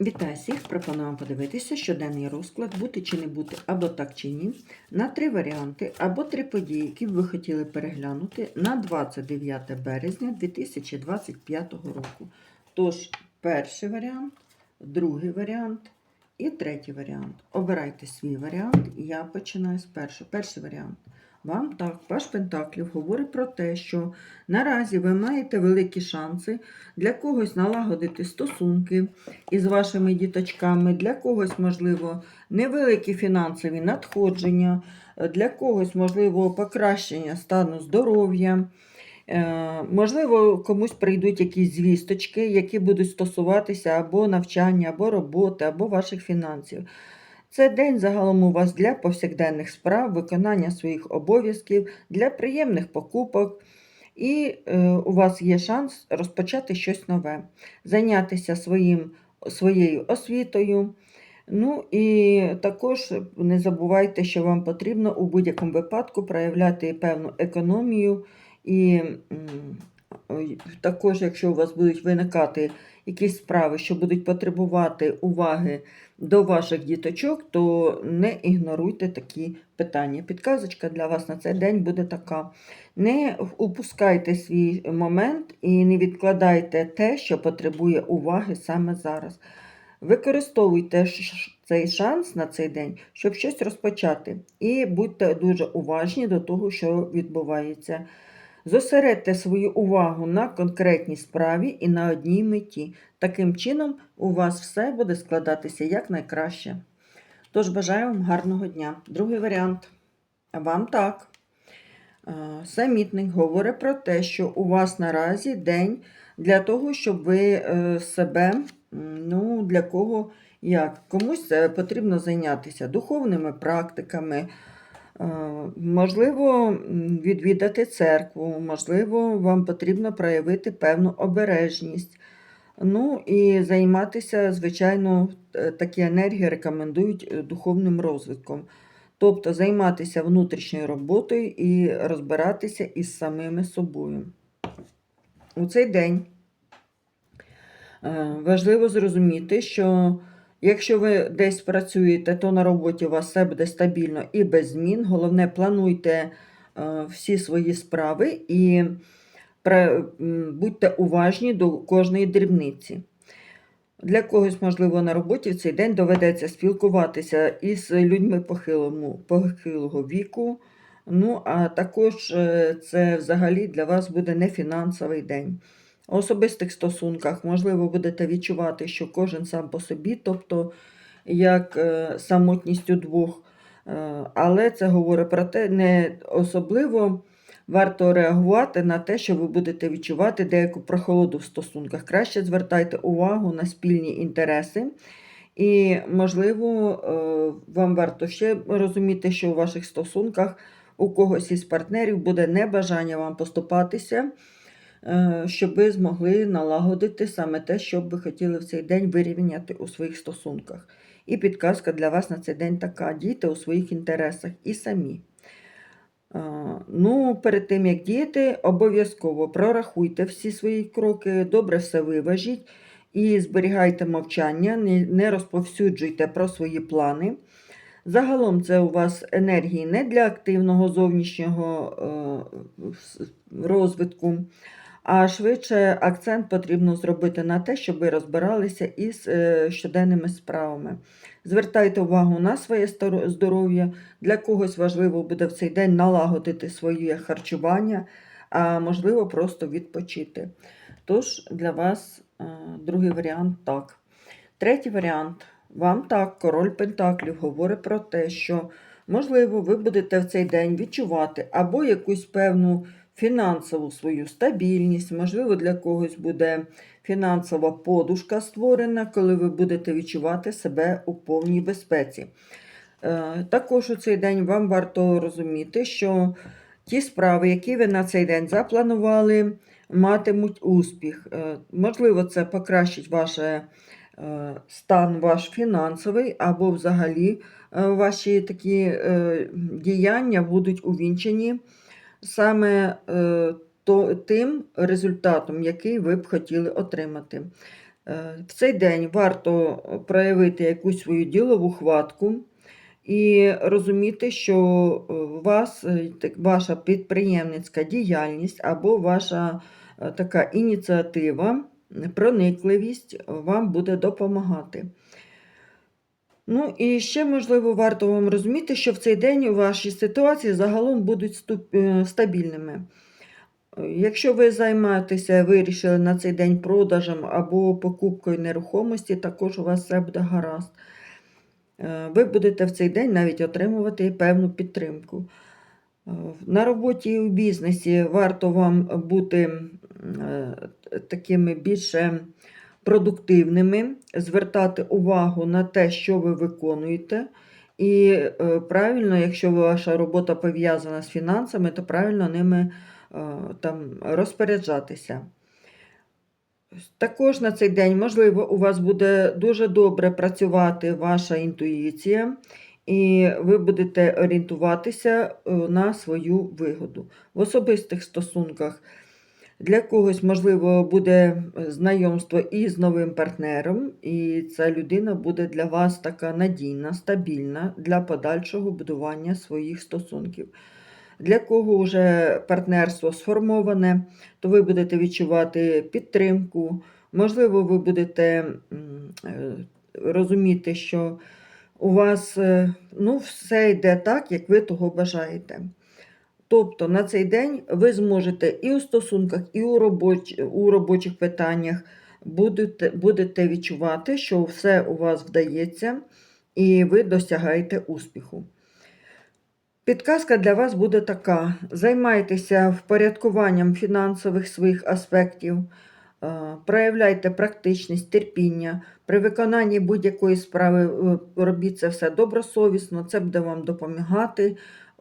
Вітаю всіх! Пропоную вам подивитися щоденний розклад, бути чи не бути, або так чи ні, на три варіанти, або три події, які б ви хотіли переглянути на 29 березня 2025 року. Тож, перший варіант, другий варіант і третій варіант. Обирайте свій варіант, я починаю з першого. Перший варіант. Вам так, ваш Пентаклів говорить про те, що наразі ви маєте великі шанси для когось налагодити стосунки із вашими діточками, для когось, можливо, невеликі фінансові надходження, для когось, можливо, покращення стану здоров'я. Е, Можливо, комусь прийдуть якісь звісточки, які будуть стосуватися або навчання, або роботи, або ваших фінансів. Це день загалом у вас для повсякденних справ, виконання своїх обов'язків, для приємних покупок. І е, у вас є шанс розпочати щось нове, зайнятися своїм, своєю освітою. Ну і також не забувайте, що вам потрібно у будь-якому випадку проявляти певну економію. І також, якщо у вас будуть виникати якісь справи, що будуть потребувати уваги до ваших діточок, то не ігноруйте такі питання. Підказочка для вас на цей день буде така. Не упускайте свій момент і не відкладайте те, що потребує уваги саме зараз. Використовуйте цей шанс на цей день, щоб щось розпочати. І будьте дуже уважні до того, що відбувається. Зосередьте свою увагу на конкретній справі і на одній меті. Таким чином, у вас все буде складатися якнайкраще. Тож бажаю вам гарного дня. Другий варіант. Вам так. Е, Самітник говорить про те, що у вас наразі день для того, щоб ви е, себе, ну, для кого як, комусь е, потрібно зайнятися духовними практиками, можливо, відвідати церкву, можливо, вам потрібно проявити певну обережність. Ну і займатися, звичайно, е, такі енергії рекомендують е, духовним розвитком. Тобто займатися внутрішньою роботою і розбиратися із самими собою. У цей день е, важливо зрозуміти, що якщо ви десь працюєте, то на роботі у вас все буде стабільно і без змін. Головне, плануйте е, всі свої справи і будьте уважні до кожної дрібниці. Для когось, можливо, на роботі в цей день доведеться спілкуватися із людьми похилому, похилого віку. Ну, а також е, це взагалі для вас буде не фінансовий день. У особистих стосунках, можливо, будете відчувати, що кожен сам по собі, тобто як е, самотність у двох. Е, Але це говорить про те, не особливо варто реагувати на те, що ви будете відчувати деяку прохолоду в стосунках. Краще звертайте увагу на спільні інтереси. І, можливо, е, вам варто ще розуміти, що у ваших стосунках у когось із партнерів буде небажання вам поступатися, щоб ви змогли налагодити саме те, що б ви хотіли в цей день вирівняти у своїх стосунках. І підказка для вас на цей день така: дійте у своїх інтересах і самі. Ну, перед тим, як діяти, обов'язково прорахуйте всі свої кроки, добре все виважіть і зберігайте мовчання, не, не розповсюджуйте про свої плани. Загалом це у вас енергії не для активного зовнішнього е, розвитку, а швидше акцент потрібно зробити на те, щоб ви розбиралися із е, щоденними справами. Звертайте увагу на своє здоров'я. Для когось важливо буде в цей день налагодити своє харчування, а можливо, просто відпочити. Тож для вас е, другий варіант так. Третій варіант. Вам так, король Пентаклів говорить про те, що, можливо, ви будете в цей день відчувати або якусь певну фінансову свою стабільність, можливо, для когось буде фінансова подушка створена, коли ви будете відчувати себе у повній безпеці. Е, Також у цей день вам варто розуміти, що ті справи, які ви на цей день запланували, матимуть успіх. Е, Можливо, це покращить ваш стан ваш фінансовий, або взагалі е, ваші такі е, діяння будуть увінчені саме е, то, тим результатом, який ви б хотіли отримати. Е, В цей день варто проявити якусь свою ділову хватку і розуміти, що е, вас ваша підприємницька діяльність або ваша така ініціатива, проникливість вам буде допомагати. Ну і ще, можливо, варто вам розуміти, що в цей день у вашій ситуації загалом будуть е, стабільними. Якщо ви займаєтеся, вирішили на цей день продажем або покупкою нерухомості, також у вас все буде гаразд. Е, Ви будете в цей день навіть отримувати певну підтримку. Е, На роботі і у бізнесі варто вам бути такими більше продуктивними, звертати увагу на те, що ви виконуєте. І е, правильно, якщо ваша робота пов'язана з фінансами, то правильно ними е, там, розпоряджатися. Також на цей день, можливо, у вас буде дуже добре працювати ваша інтуїція, і ви будете орієнтуватися е, на свою вигоду. В особистих стосунках для когось, можливо, буде е, знайомство із новим партнером, і ця людина буде для вас така надійна, стабільна для подальшого будування своїх стосунків. Для кого вже партнерство сформоване, то ви будете відчувати підтримку. Можливо, ви будете е, розуміти, що у вас е, ну, все йде так, як ви того бажаєте. Тобто на цей день ви зможете і у стосунках, і у, робоч... у робочих питаннях будете, будете відчувати, що все у вас вдається, і ви досягаєте успіху. Підказка для вас буде така: займайтеся впорядкуванням фінансових своїх аспектів, проявляйте практичність, терпіння. При виконанні будь-якої справи е, робіть це все добросовісно, це буде вам допомагати